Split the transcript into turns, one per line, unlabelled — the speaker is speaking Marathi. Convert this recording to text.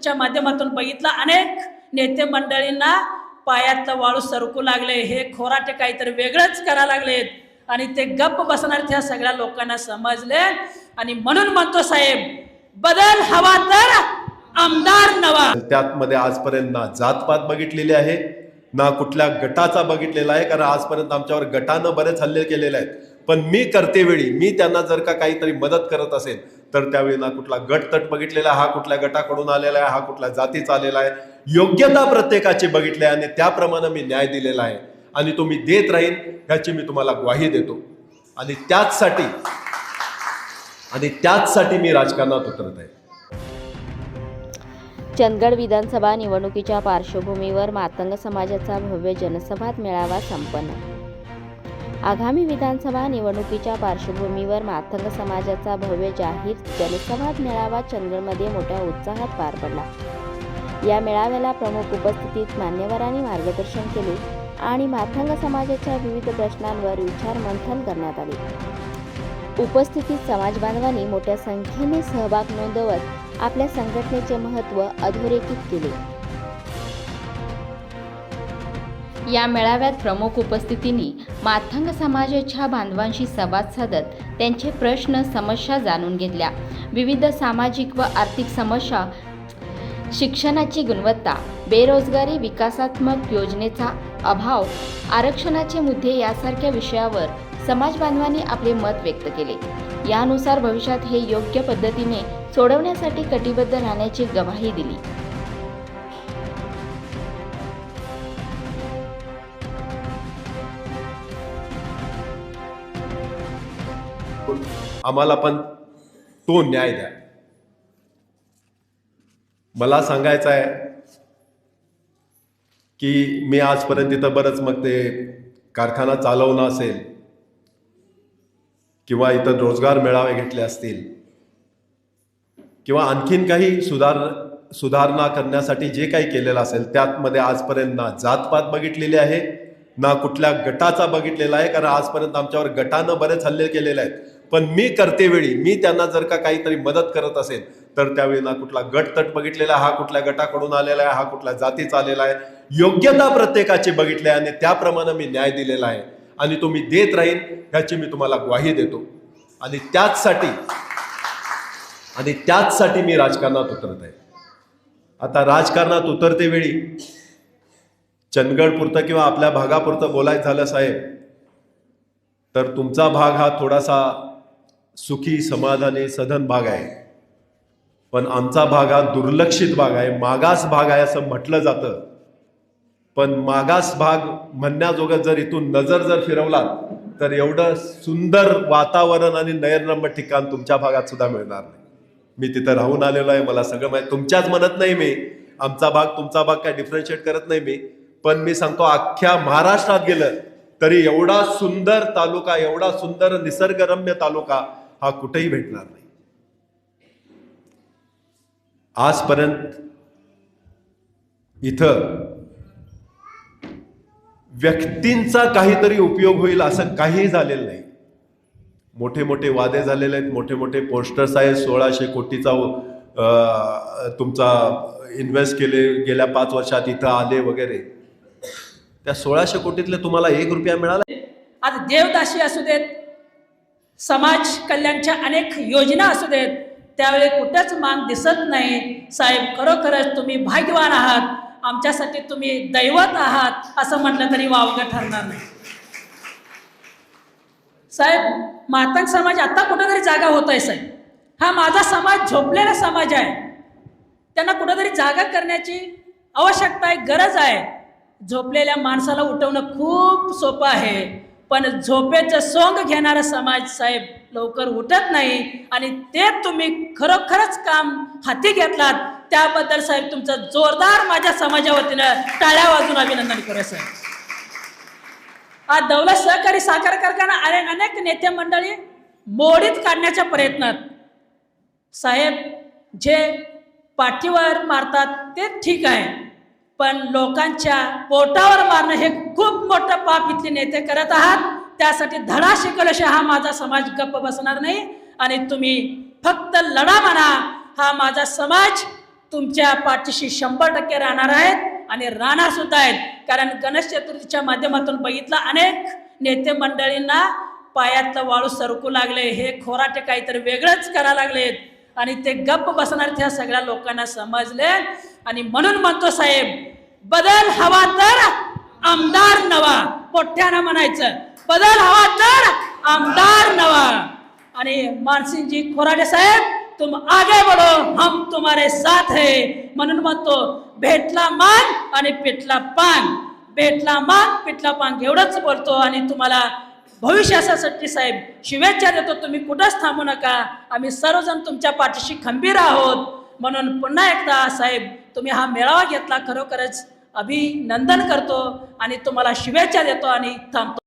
परिस्थितीच्या माध्यमातून बघितलं अनेक नेते मंडळींना पायातलं वाळू सरकू लागले हे खोराटे काहीतरी वेगळंच करा लागलेत आणि ते गप्प बसणार त्या सगळ्या लोकांना समजले. आणि म्हणून म्हणतो साहेब बदल हवा तर आमदार नवा.
त्यामध्ये आजपर्यंत ना जातपात बघितलेली आहे ना कुठल्या गटाचा बघितलेला आहे कारण आजपर्यंत आमच्यावर गटानं बरेच हल्ले केलेले आहेत. पण मी करतेवेळी मी त्यांना जर का काहीतरी मदत करत असेल तर त्यावेळी ना कुठला गट तट बघितलेला हा कुठल्या गटाकडून आलेला आहे हा कुठल्या जातीचा आलेला आहे योग्यता प्रत्येकाची बघितली आहे आणि त्याप्रमाणे मी न्याय दिलेला आहे. आणि तो मी देत राहीन ह्याची मी तुम्हाला ग्वाही देतो. आणि त्याचसाठी आणि त्याचसाठी मी राजकारणात उतरत आहे.
चंदगड विधानसभा निवडणुकीच्या पार्श्वभूमीवर मातंग समाजाचा भव्य जनसभात मेळावा संपन्न. आगामी विधानसभा निवडणुकीच्या पार्श्वभूमीवर माथंग समाजाचा भव्य जाहीर जनसभात मेळावा चंदगडमध्ये मोठ्या उत्साहात पार पडला. या मेळाव्याला प्रमुख उपस्थितीत मान्यवरांनी मार्गदर्शन केले आणि माथंग समाजाच्या विविध प्रश्नांवर विचार मंथन करण्यात आले. उपस्थितीत समाज बांधवांनी मोठ्या संख्येने सहभाग नोंदवत आपल्या संघटनेचे महत्त्व अधोरेखित केले. या मेळाव्यात प्रमुख उपस्थितींनी माथंग समाजाच्या बांधवांशी संवाद साधत त्यांचे प्रश्न समस्या जाणून घेतल्या. विविध सामाजिक व आर्थिक समस्या शिक्षणाची गुणवत्ता बेरोजगारी विकासात्मक योजनेचा अभाव आरक्षणाचे मुद्दे यासारख्या विषयावर समाज बांधवांनी आपले मत व्यक्त केले. यानुसार भविष्यात हे योग्य पद्धतीने सोडवण्यासाठी कटिबद्ध राहण्याची ग्वाही दिली.
आम्हाला पण तो न्याय द्या. मला सांगायचं आहे की मी आजपर्यंत तिथं बरंच मग ते कारखाना चालवणं असेल किंवा इथं रोजगार मेळावे घेतले असतील किंवा आणखीन काही सुधार सुधारणा करण्यासाठी जे काही केलेलं असेल त्यातमध्ये आजपर्यंत ना जातपात बघितलेली आहे ना कुठल्या गटाचा बघितलेला आहे कारण आजपर्यंत आमच्यावर गटानं बरेच हल्ले केलेले आहेत. पण मी करतेवेळी मी त्यांना जर का काहीतरी मदत करत असेल तर त्यावेळी ना कुठला गट तट बघितलेला हा कुठल्या गटाकडून आलेला आहे हा कुठल्या जातीचा आलेला आहे. योग्यता प्रत्येकाची बघितली आहे आणि त्याप्रमाणे मी न्याय दिलेला आहे. आणि तो मी देत राहीन ह्याची मी तुम्हाला ग्वाही देतो. आणि त्याचसाठी आणि त्याचसाठी मी राजकारणात उतरत आहे. आता राजकारणात उतरते वेळी चंदगडपुरतं किंवा आपल्या भागापुरतं बोलायचं झालं साहेब तर तुमचा भाग हा थोडासा सुखी समाधानी सधन भाग आहे. पण आमचा भाग हा दुर्लक्षित भाग आहे. मागास भाग आहे असं म्हटलं जातं. पण मागास भाग म्हणण्याजोगं जर इथून नजर जर फिरवला तर एवढं सुंदर वातावरण आणि नयनरम्य ठिकाण तुमच्या भागात सुद्धा मिळणार नाही. मी तिथं राहून आलेलो आहे. मला सगळं माहिती. तुमच्याच म्हणत नाही मी. आमचा भाग तुमचा भाग काय डिफरन्शिएट करत नाही मी. पण मी सांगतो अख्ख्या महाराष्ट्रात गेलं तरी एवढा सुंदर तालुका एवढा सुंदर निसर्गरम्य तालुका हा कुठेही भेटणार नाही. आजपर्यंत इथं व्यक्तींचा काहीतरी उपयोग होईल असं काहीही झालेलं नाही. मोठे मोठे वादे झालेले आहेत मोठे मोठे पोस्टर्स आहेत सोळाशे कोटीचा तुमचा इन्व्हेस्ट केले गेल्या पाच वर्षात इथं आले वगैरे. त्या सोळाशे कोटीतले तुम्हाला एक रुपया मिळाला?
आज देवदासी असू देत समाज कल्याणच्या अनेक योजना असू देत त्यावेळी कुठंच मान दिसत नाही. साहेब खरोखरच तुम्ही भाग्यवान आहात. आमच्यासाठी तुम्ही दैवत आहात असं म्हटलं तरी वावगं ठरणार नाही. साहेब मातंग समाज आता कुठंतरी जागा होत आहे साहेब. हा माझा समाज झोपलेला समाज आहे. त्यांना कुठंतरी जागा करण्याची आवश्यकता आहे गरज आहे. झोपलेल्या माणसाला उठवणं खूप सोपं आहे. पण झोपेचं सोंग घेणारा समाज साहेब लवकर उठत नाही आणि ते तुम्ही खरोखरच काम हाती घेतलात. त्याबद्दल साहेब तुमचं जोरदार माझ्या समाजा वतीनं टाळ्या वाजून अभिनंदन करू साहेब आज दौलत सहकारी साखर कारखाना अरे अनेक नेते मंडळी मोडीत काढण्याच्या प्रयत्नात. साहेब जे पाठीवर मारतात ते ठीक आहे. पण लोकांच्या पोटावर मारणं हे खूप मोठं पाप इथले नेते करत आहात. त्यासाठी धडा शिकवल्याशिवाय हा माझा समाज गप्प बसणार नाही. आणि तुम्ही फक्त लढा म्हणा हा माझा समाज तुमच्या पाठीशी शंभर टक्के राहणार आहेत आणि राहणार सुद्धा आहेत कारण गणेश चतुर्थीच्या माध्यमातून बघितलं अनेक नेते मंडळींना पायातलं वाळू सरकू लागले हे खोराटे काहीतरी वेगळंच करायला लागलेत आणि ते गप्प बसणार त्या सगळ्या लोकांना समजले. आणि म्हणून म्हणतो साहेब बदल हवा तर आमदार नवा. मोठ्यानं म्हणायचं बदल हवा तर आमदार नवा. आणि मानसिंगजी खोराडे साहेब तुम आगे बढ़ो हम तुम्हारे साथ है. म्हणून म्हणतो भेटला मान आणि पिटला पान. भेटला मान पिटला पान एवढंच बोलतो. आणि तुम्हाला भविष्यासाठी साहेब शुभेच्छा देतो तुम्ही कुठंच थांबू नका. आम्ही सर्वजण तुमच्या पाठीशी खंबीर आहोत. म्हणून पुन्हा एकदा साहेब तुम्ही हा मेळावा घेतला खरोखरच अभिनंदन करतो आणि तुम्हाला शुभेच्छा देतो आणि थांबतो.